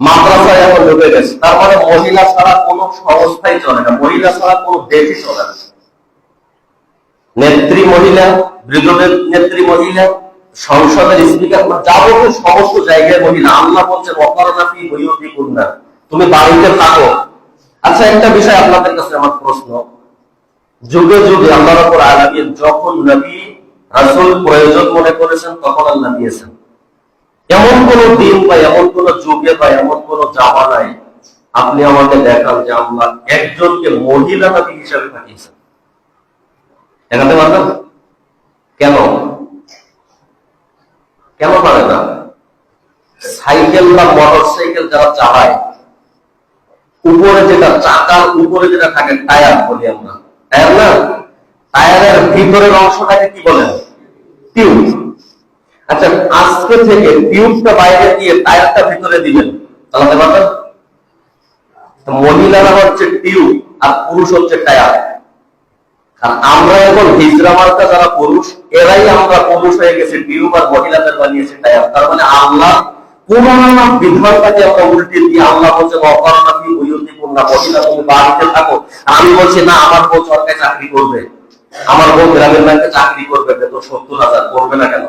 মাদ্রাসায় এখন ঢুকে গেছে। তার মানে মহিলা ছাড়া কোনো সংস্থাই চলে না। মহিলা ছাড়া দেশই চলে না। নেত্রী মহিলা বিরোধের নেত্রী মহিলা, সংসদের স্পিকার যাবতীয় সমস্ত জায়গায় মহিলা। আল্লাহ বলছেন তুমি বাড়িতে থাকো। আচ্ছা একটা বিষয় আপনাদের কাছে আমার প্রশ্ন। যুগে যুগে আল্লাহর উপর আলামিন যখন নবী, রাসূল প্রয়োজন মনে করেছেন, তখন আল্লাহ দিয়েছেন। এমন কোন দিন বা এমন কোন যুগে বা এমন কোন জামানায় আপনি আমাকে দেখান যে আল্লাহ একজনকে মহিলা নবী হিসাবে পাঠিয়েছেন দেখাতে পারবেন? কেন? কেন পারে না? সাইকেল বা মোটর সাইকেল যারা চালায়, উপরে যেটা চাকার উপরে যেটা থাকে, টায়ার বলি আমরা। টায়ার না? টায়ারের ভিতরের অংশটাকে কি বলেন টিউব। আচ্ছা আজকে থেকে টিউবটা বাইরে দিয়ে টায়ারটা ভিতরে দিবেন। চালাতে পারবেন? মহিলারা হচ্ছে টিউব আর পুরুষ হচ্ছে টায়ার আমরা এখন হিজরা মার্কা যারা পুরুষ, এরাই আমরা পুরুষ হয়ে গেছি টিউব আর মহিলাদের বানিয়েছে টায়ার তার মানে আল্লাহ বিধানটাকে আমরা উল্টে দিয়ে বলছে মহিলা তুমি বাড়িতে থাকো। আমি বলছি, না, আমার বউ সরকারি চাকরি করবে। আমার বউ গ্রামের ব্যাংকে চাকরি করবে, বেতন সত্তর হাজার, করবে না কেন?